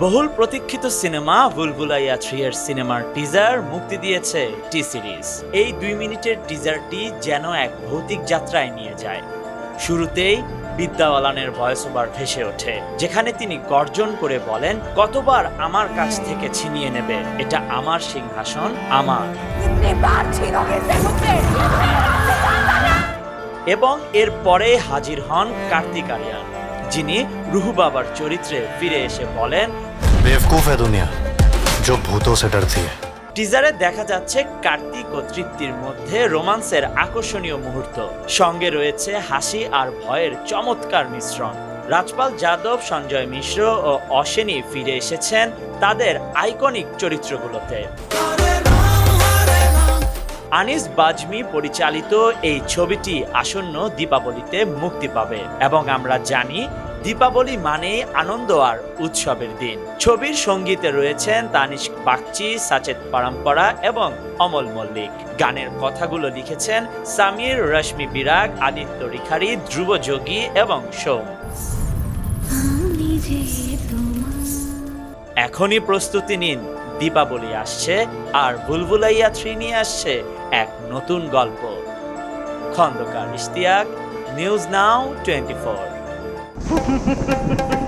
বহুল প্রতীক্ষিত cinema Bhulbhulaiya three এর সিনেমার টিজার মুক্তি দিয়েছে টি সিরিজ এই দুই মিনিটের টিজারটি যেন এক ভৌতিক যাত্রায় নিয়ে যায়। শুরুতেই বিদ্যাওয়ালানের ভয়েস ওভার ভেসে ওঠে যেখানে তিনি গর্জন করে বলেন কতবার আমার কাছ থেকে ছিনিয়ে নেবে? এটা আমার সিংহাসন আমার। এবং এর পরে হাজির হন কার্তিক আরিয়ান যিনি রুহু বাবার চরিত্রে ফিরে এসে বলেন बेवकूफ है दुनिया जो भूतों से डरती है টিজারে দেখা যাচ্ছে কার্তিক ও তৃপ্তির মধ্যে রোমান্সের আকর্ষণীয় মুহূর্ত সঙ্গে রয়েছে হাসি আর ভয়ের চমৎকার মিশ্রণ রাজপাল যাদব সঞ্জয় মিশ্র ও অশ্বিনী ফিরে এসেছেন তাদের আইকনিক চরিত্রগুলোতে আনিস বাজমি পরিচালিত এই ছবিটি আসন্ন দীপাবলিতে মুক্তি পাবে এবং আমরা জানি দীপাবলি মানে আনন্দ আর উৎসবের দিন। ছবির সঙ্গীতে রয়েছেন তানিস্ক বাগচি সাচেত পরম্পরা এবং অমল মল্লিক। গানের কথাগুলো লিখেছেন সামির রশ্মি বিরাগ আদিত্য রিখারি ধ্রুব যোগী এবং সোম। এখনই প্রস্তুতি নিন। দীপাবলি আসছে আর বুলবুলাইয়া থ্রি নিয়ে আসছে এক নতুন গল্প। Khandaker Ishtiaq news now twenty four フフフフ。